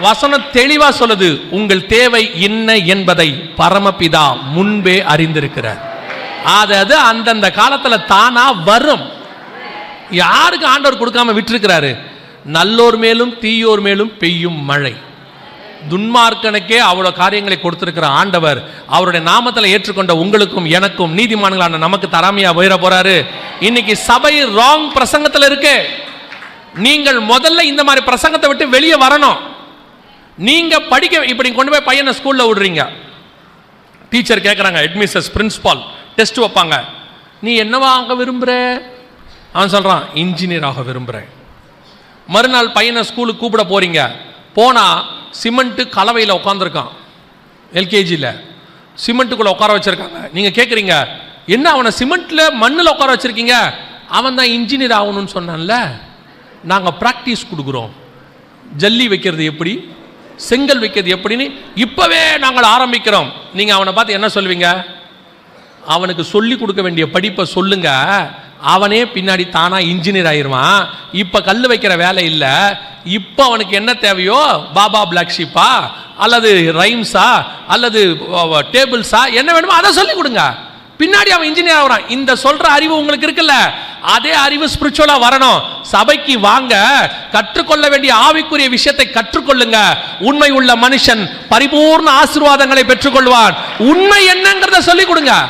வசனம் தெளிவா சொல்லுது உங்கள் தேவை என்ன என்பதை பரமபிதா முன்பே அறிந்திருக்கிறார். அது அது அந்தந்த காலத்தில் தானா வரும். யாருக்கு ஆண்டவர் கொடுக்காம விட்டுருக்கிறாரு? நல்லோர் மேலும் தீயோர் மேலும் பெய்யும் மழை. துன்மார்க்கனுக்கே அவ்வளோ காரியங்களை கொடுத்திருக்கிற ஆண்டவர் அவருடைய நாமத்தில் ஏற்றுக்கொண்ட உங்களுக்கும் எனக்கும் நீதிமான்களான நமக்கு தராமையா உயர போறாரு. இன்னைக்கு சபை ராங் பிரசங்கத்தில் இருக்கு. நீங்கள் முதல்ல இந்த மாதிரி பிரசங்கத்தை விட்டு வெளியே வரணும். நீங்கள் படிக்க இப்படி கொண்டு போய் பையனை ஸ்கூலில் விடுறீங்க. டீச்சர் கேட்குறாங்க ஹெட்மிஸ்டர்ஸ் பிரின்ஸ்பால் டெஸ்ட் வைப்பாங்க. நீ என்னவா ஆக விரும்புகிற அவன் சொல்கிறான் இன்ஜினியர் ஆக விரும்புகிறேன் மறுநாள் பையனை ஸ்கூலுக்கு கூப்பிட போகிறீங்க போனால் சிமெண்ட்டு கலவையில் உட்காந்துருக்கான் எல்கேஜியில் சிமெண்ட்டுக்குள்ளே உட்கார வச்சுருக்காங்க. நீங்கள் கேட்குறீங்க என்ன அவனை சிமெண்ட்டில் மண்ணில் உட்கார வச்சுருக்கீங்க? அவன் தான் இன்ஜினியர் ஆகணும்னு சொன்னான்ல. நாங்கள் ப்ராக்டிஸ் கொடுக்குறோம். ஜல்லி வைக்கிறது எப்படி? செங்கல் வைக்கிறது எப்படின்னு இப்போவே நாங்கள் ஆரம்பிக்கிறோம். நீங்கள் அவனை பார்த்து என்ன சொல்வீங்க அவனுக்கு சொல்லி கொடுக்க வேண்டிய படிப்பை சொல்லுங்க. அவனே பின்னாடி தானாக இன்ஜினியர் ஆயிடுவான் இப்போ கல் வைக்கிற வேலை இல்லை. இப்போ அவனுக்கு என்ன தேவையோ பாபா பிளாக் ஷீப்பா அல்லது ரைம்ஸா அல்லது டேபிள்ஸா என்ன வேணுமோ அதை சொல்லி கொடுங்க. பின்னாடி அவன் இன்ஜினியர் ஆகுறான். இந்த சொல்ற அறிவு உங்களுக்கு இருக்குல்ல? அதே அறிவு ஸ்பிரிச்சுவலா வரணும். சபைக்கு வாங்க கற்றுக்கொள்ள வேண்டிய ஆவிக்குரிய விஷயத்தை கற்றுக்கொள்ளுங்க. உண்மை உள்ள மனுஷன் பரிபூர்ண ஆசீர்வாதங்களை பெற்றுக்கொள்வான். உண்மை என்னங்கிறத சொல்லிக் கொடுங்க.